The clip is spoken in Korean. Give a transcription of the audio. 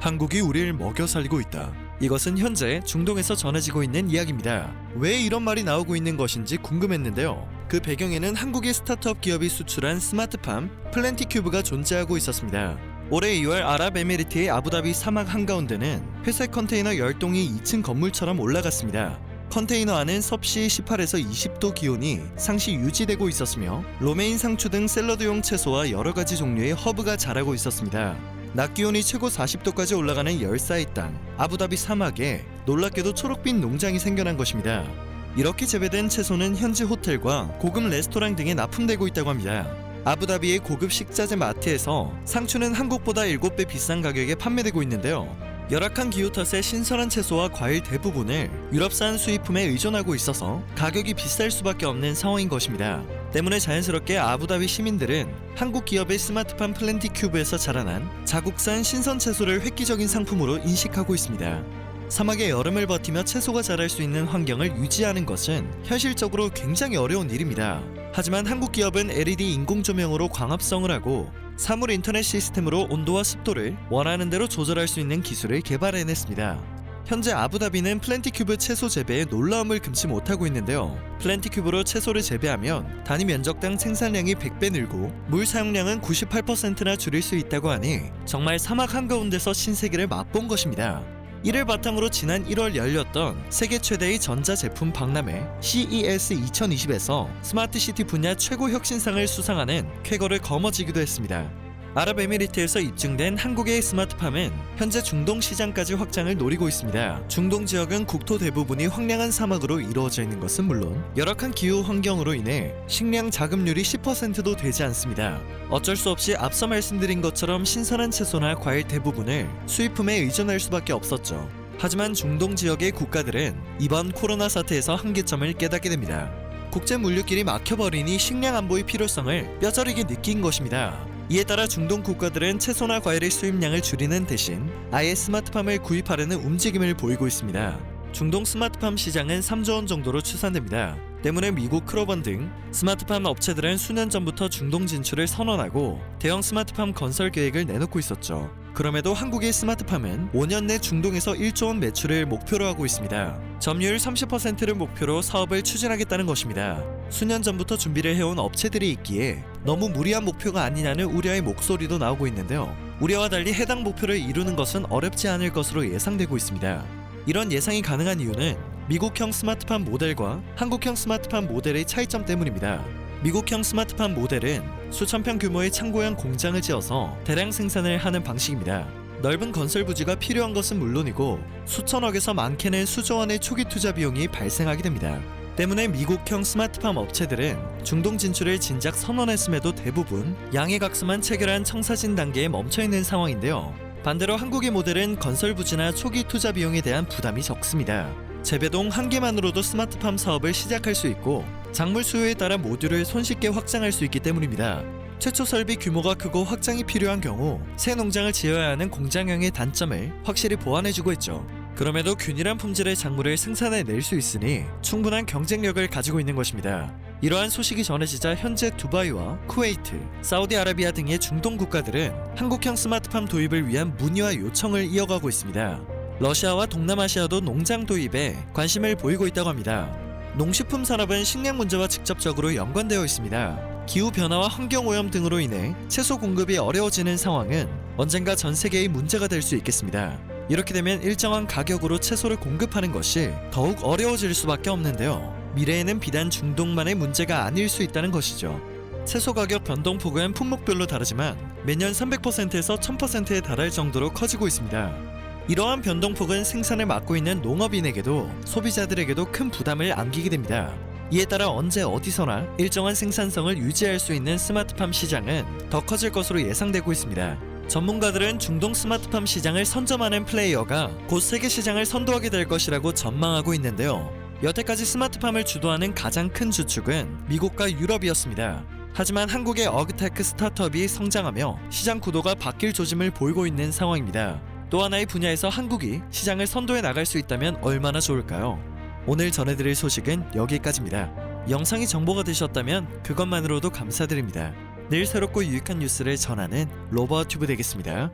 한국이 우리를 먹여 살리고 있다. 이것은 현재 중동에서 전해지고 있는 이야기입니다. 왜 이런 말이 나오고 있는 것인지 궁금했는데요. 그 배경에는 한국의 스타트업 기업이 수출한 스마트팜 플랜티큐브가 존재하고 있었습니다. 올해 2월 아랍에미리트의 아부다비 사막 한가운데는 회색 컨테이너 10동이 2층 건물처럼 올라갔습니다. 컨테이너 안은 섭씨 18에서 20도 기온이 상시 유지되고 있었으며 로메인 상추 등 샐러드용 채소와 여러 가지 종류의 허브가 자라고 있었습니다. 낮 기온이 최고 40도까지 올라가는 열사의 땅 아부다비 사막에 놀랍게도 초록빛 농장이 생겨난 것입니다. 이렇게 재배된 채소는 현지 호텔과 고급 레스토랑 등에 납품되고 있다고 합니다. 아부다비의 고급 식자재 마트에서 상추는 한국보다 7배 비싼 가격에 판매되고 있는데요. 열악한 기후 탓에 신선한 채소와 과일 대부분을 유럽산 수입품에 의존하고 있어서 가격이 비쌀 수밖에 없는 상황인 것입니다. 때문에 자연스럽게 아부다비 시민들은 한국 기업의 스마트팜 플랜티 큐브에서 자라난 자국산 신선 채소를 획기적인 상품으로 인식하고 있습니다. 사막의 여름을 버티며 채소가 자랄 수 있는 환경을 유지하는 것은 현실적으로 굉장히 어려운 일입니다. 하지만 한국 기업은 LED 인공 조명으로 광합성을 하고 사물 인터넷 시스템으로 온도와 습도를 원하는 대로 조절할 수 있는 기술을 개발해냈습니다. 현재 아부다비는 플랜티큐브 채소 재배에 놀라움을 금치 못하고 있는데요. 플랜티큐브로 채소를 재배하면 단위 면적당 생산량이 100배 늘고 물 사용량은 98%나 줄일 수 있다고 하니 정말 사막 한가운데서 신세계를 맛본 것입니다. 이를 바탕으로 지난 1월 열렸던 세계 최대의 전자제품 박람회 CES 2020에서 스마트시티 분야 최고 혁신상을 수상하는 쾌거를 거머쥐기도 했습니다. 아랍에미리트에서 입증된 한국의 스마트팜은 현재 중동 시장까지 확장을 노리고 있습니다. 중동 지역은 국토 대부분이 황량한 사막으로 이루어져 있는 것은 물론 열악한 기후 환경으로 인해 식량 자급률이 10%도 되지 않습니다. 어쩔 수 없이 앞서 말씀드린 것처럼 신선한 채소나 과일 대부분을 수입품에 의존할 수밖에 없었죠. 하지만 중동 지역의 국가들은 이번 코로나 사태에서 한계점을 깨닫게 됩니다. 국제 물류길이 막혀버리니 식량 안보의 필요성을 뼈저리게 느낀 것입니다. 이에 따라 중동 국가들은 채소나 과일의 수입량을 줄이는 대신 아예 스마트팜을 구입하려는 움직임을 보이고 있습니다. 중동 스마트팜 시장은 3조 원 정도로 추산됩니다. 때문에 미국 크로번 등 스마트팜 업체들은 수년 전부터 중동 진출을 선언하고 대형 스마트팜 건설 계획을 내놓고 있었죠. 그럼에도 한국의 스마트팜은 5년 내 중동에서 1조 원 매출을 목표로 하고 있습니다. 점유율 30%를 목표로 사업을 추진하겠다는 것입니다. 수년 전부터 준비를 해온 업체들이 있기에 너무 무리한 목표가 아니냐는 우려의 목소리도 나오고 있는데요. 우려와 달리 해당 목표를 이루는 것은 어렵지 않을 것으로 예상되고 있습니다. 이런 예상이 가능한 이유는 미국형 스마트팜 모델과 한국형 스마트팜 모델의 차이점 때문입니다. 미국형 스마트팜 모델은 수천 평 규모의 창고형 공장을 지어서 대량 생산을 하는 방식입니다. 넓은 건설 부지가 필요한 것은 물론이고 수천억에서 많게는 수조 원의 초기 투자 비용이 발생하게 됩니다. 때문에 미국형 스마트팜 업체들은 중동 진출을 진작 선언했음에도 대부분 양해각서만 체결한 청사진 단계에 멈춰 있는 상황인데요. 반대로 한국의 모델은 건설 부지나 초기 투자 비용에 대한 부담이 적습니다. 재배동 한 개만으로도 스마트팜 사업을 시작할 수 있고 작물 수요에 따라 모듈을 손쉽게 확장할 수 있기 때문입니다. 최초 설비 규모가 크고 확장이 필요한 경우 새 농장을 지어야 하는 공장형의 단점을 확실히 보완해주고 있죠. 그럼에도 균일한 품질의 작물을 생산해낼 수 있으니 충분한 경쟁력을 가지고 있는 것입니다. 이러한 소식이 전해지자 현재 두바이와 쿠웨이트, 사우디아라비아 등의 중동 국가들은 한국형 스마트팜 도입을 위한 문의와 요청을 이어가고 있습니다. 러시아와 동남아시아도 농장 도입에 관심을 보이고 있다고 합니다. 농식품 산업은 식량 문제와 직접적으로 연관되어 있습니다. 기후 변화와 환경 오염 등으로 인해 채소 공급이 어려워지는 상황은 언젠가 전 세계의 문제가 될 수 있겠습니다. 이렇게 되면 일정한 가격으로 채소를 공급하는 것이 더욱 어려워질 수밖에 없는데요. 미래에는 비단 중동만의 문제가 아닐 수 있다는 것이죠. 채소 가격 변동폭은 품목별로 다르지만 매년 300%에서 1000%에 달할 정도로 커지고 있습니다. 이러한 변동폭은 생산을 맡고 있는 농업인에게도 소비자들에게도 큰 부담을 안기게 됩니다. 이에 따라 언제 어디서나 일정한 생산성을 유지할 수 있는 스마트팜 시장은 더 커질 것으로 예상되고 있습니다. 전문가들은 중동 스마트팜 시장을 선점하는 플레이어가 곧 세계 시장을 선도하게 될 것이라고 전망하고 있는데요. 여태까지 스마트팜을 주도하는 가장 큰 주축은 미국과 유럽이었습니다. 하지만 한국의 어그테크 스타트업이 성장하며 시장 구도가 바뀔 조짐을 보이고 있는 상황입니다. 또 하나의 분야에서 한국이 시장을 선도해 나갈 수 있다면 얼마나 좋을까요? 오늘 전해드릴 소식은 여기까지입니다. 영상이 정보가 되셨다면 그것만으로도 감사드립니다. 늘 새롭고 유익한 뉴스를 전하는 로버튜브 되겠습니다.